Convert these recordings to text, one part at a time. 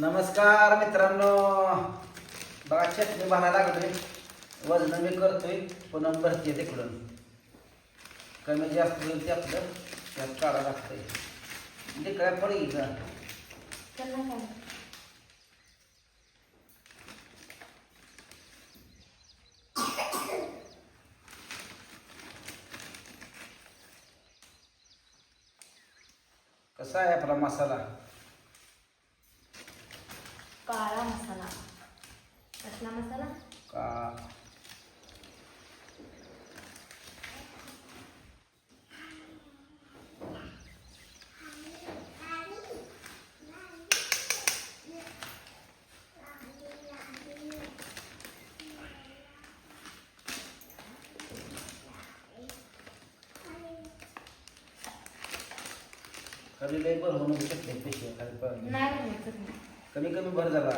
नमस्कार मित्रांनो. बघा चटणी बनायला लागलोय. वजन मी करतोय. पुन्हा भरते तिकडून कमी जास्त होईल ते आपलं. त्यात काढा लागतंय. तिकडे पडेल का? त्यांना काय? कसा आहे आपला मसाला काळा मसाला कसला मसाला का कमी लई भर होऊन शकते पैसे खाली पण नाही. कमी कमी भर झाला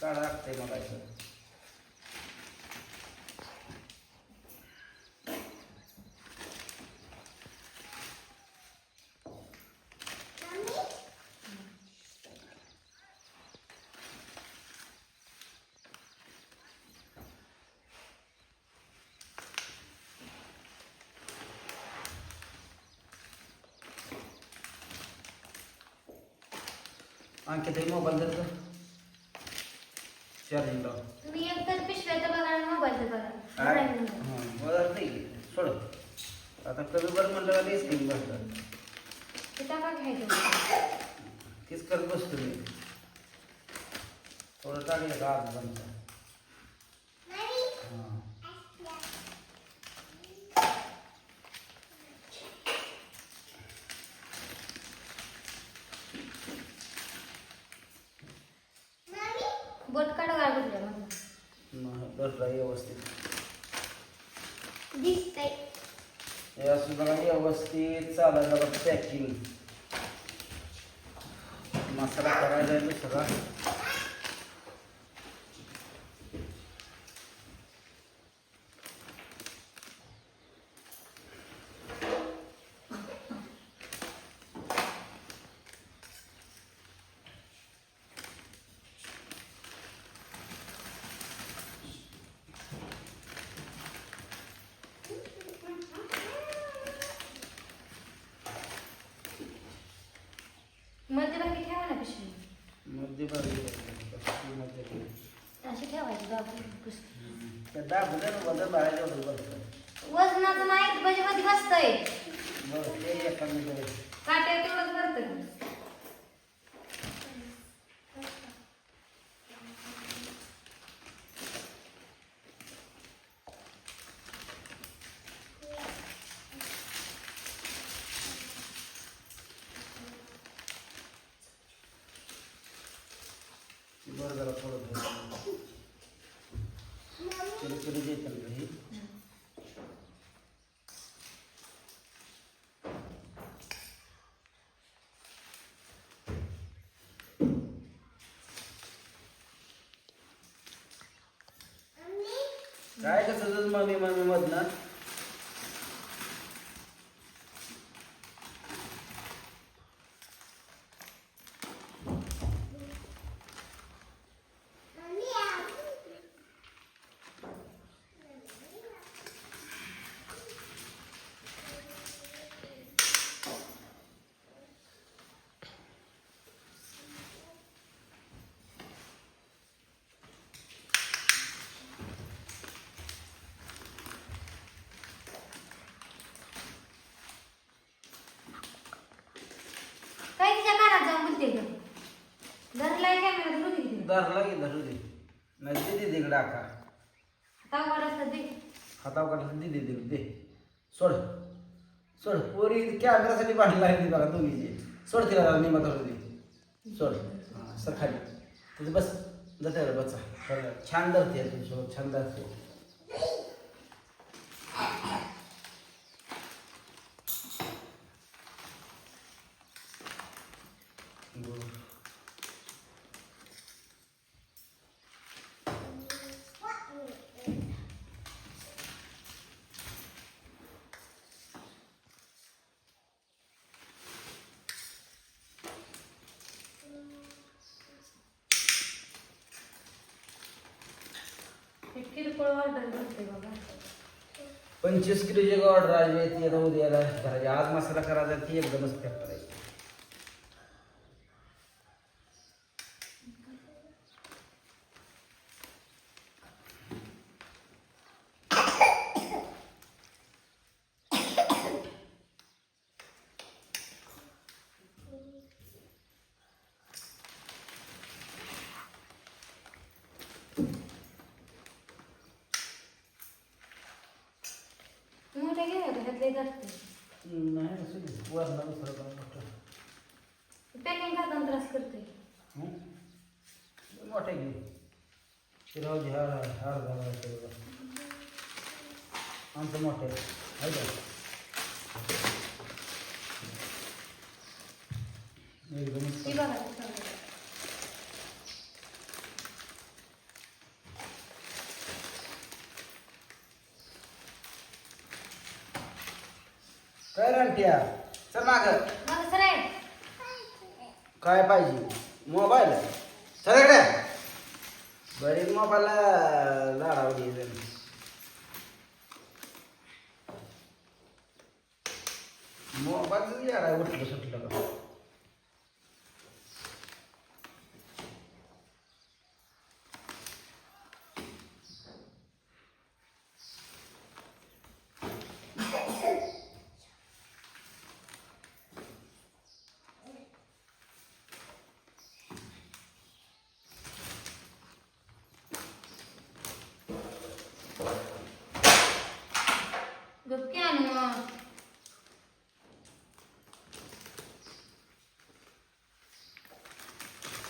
काढा लागतंय मला असं आणखी तरी मोबाईल धरतो चार्जिंग लाव तुम्ही एक तर पिशव्याचं बघा आणि मोबाईलचं बघा काय? नाही म्हणत. हं, मला नाही सोड आता कमी बरं म्हणलं का स्क्रीन बसलं ते टाका घ्यायचं तीच करत बसतो मी थोडं टाकलं का आज बंद हां बोट काढ बरं राही व्यवस्थित. दिसतंय. हे असं बघा व्यवस्थित चालायला बघा पॅकिंग. मसाला करायला आहे अशी ठेवायची बाबू पुस्तक त्या दाबलं ना बदल बाळायला होतं बरं. वजनाचं नाही म्हणजे मध्ये बसतंय बरं ते एका मिनिटात काट्या तेवढंच भरतं बरं जरा थोडं थोडं कधी हे. काय कसं मम्मी मम्मी मधनं? तावर असतं हातावर काढलं दे दे दे दे. सोड. सोड. पोरी इतक्या बांधला आहे लागली बघा दोघीची. सोड तिला जरा निमा धरू दे. सोड. हां सर खाली. तिथं बस. जाते रे बच्चा छान धरते तुझ्यासोबत छान धरते. बरं. किरकोळ ऑर्डर करते बाबा पंचवीस किलोची ऑर्डर आली ती आता उद्याला करायची आज मसाला करायचा ती एकदमच पॅक करायची Thank you. घे होते त्यातले जास्त नाही असू दे. वरनं दुसरं काय मोठं. पॅकिंग करताना त्रास करते हं? मोठे घे शिरावजी हार हार झाला आमचं मोठे आहे का रानट्या चल माग. काय पाहिजे? मोबाईल? चल इकडे. बरी मोबाईलला लाडावली मोबाईल याडा उठलं सुटलं का गप्पी आण मग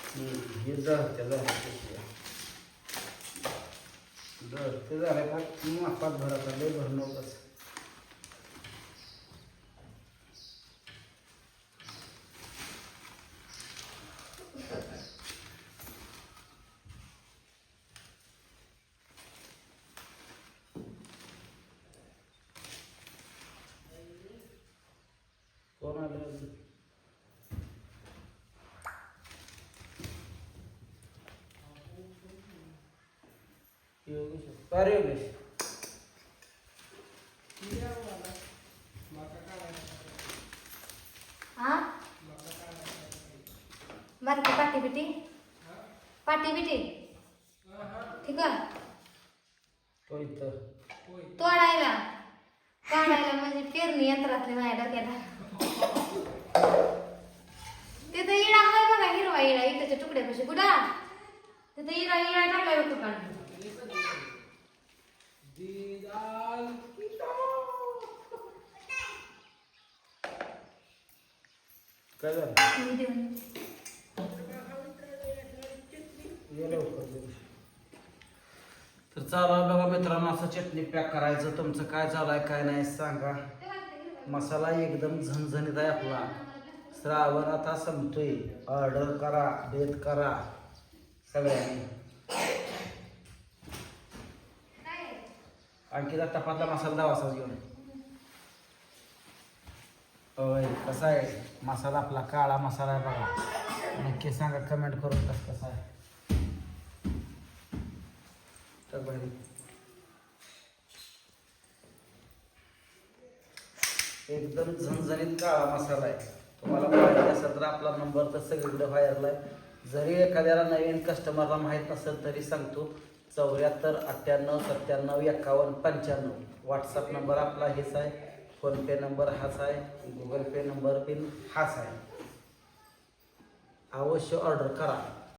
हम्म, हे जळते जळते जळते झालं का मापात भरायचा लय भर कसं योगेश. अरे योगेश. हा? बारकी पाटी बिटी? पाटी बिटी? ठीक आहे. तो इथं. तोडायला. काढायला म्हणजे पेरणी यंत्रातले माझ्या डोक्याला. तिथं इडा आहे बघा हिरवा इडा इटाच्या तुकड्यापाशी. कुठा? तिथं इडा इडा टाकलाय बघ काढून काय झालं. तर चालू आहे बघा मित्रांनो असं चटणी पॅक करायचं. तुमचं काय चालू आहे काय नाही सांगा. मसाला एकदम झणझणीत आहे आपला. श्रावण आता संपतोय. ऑर्डर करा बेत करा. सगळ्यांनी. आणखी जर टपातला मसाला असाच घेऊन. होय कसा आहे? मसाला आपला काळा मसाला आहे बघा. नक्की सांगा कमेंट करून कसा कसा आहे. तर बघा एकदम झणझणीत काळा मसाला आहे. तुम्हाला माहिती असेल तर आपला नंबर तर सगळीकडे व्हायरला आहे. जरी एखाद्याला नवीन कस्टमरला माहीत नसेल तरी सांगतो. चौऱ्याहत्तर अठ्ठ्याण्णव सत्त्याण्णव एकावन्न पंच्याण्णव. व्हॉट्सअप नंबर आपला हेच आहे. फोनपे नंबर हाच आहे. गुगल पे नंबर पिन हाच आहे. अवश्य ऑर्डर करा.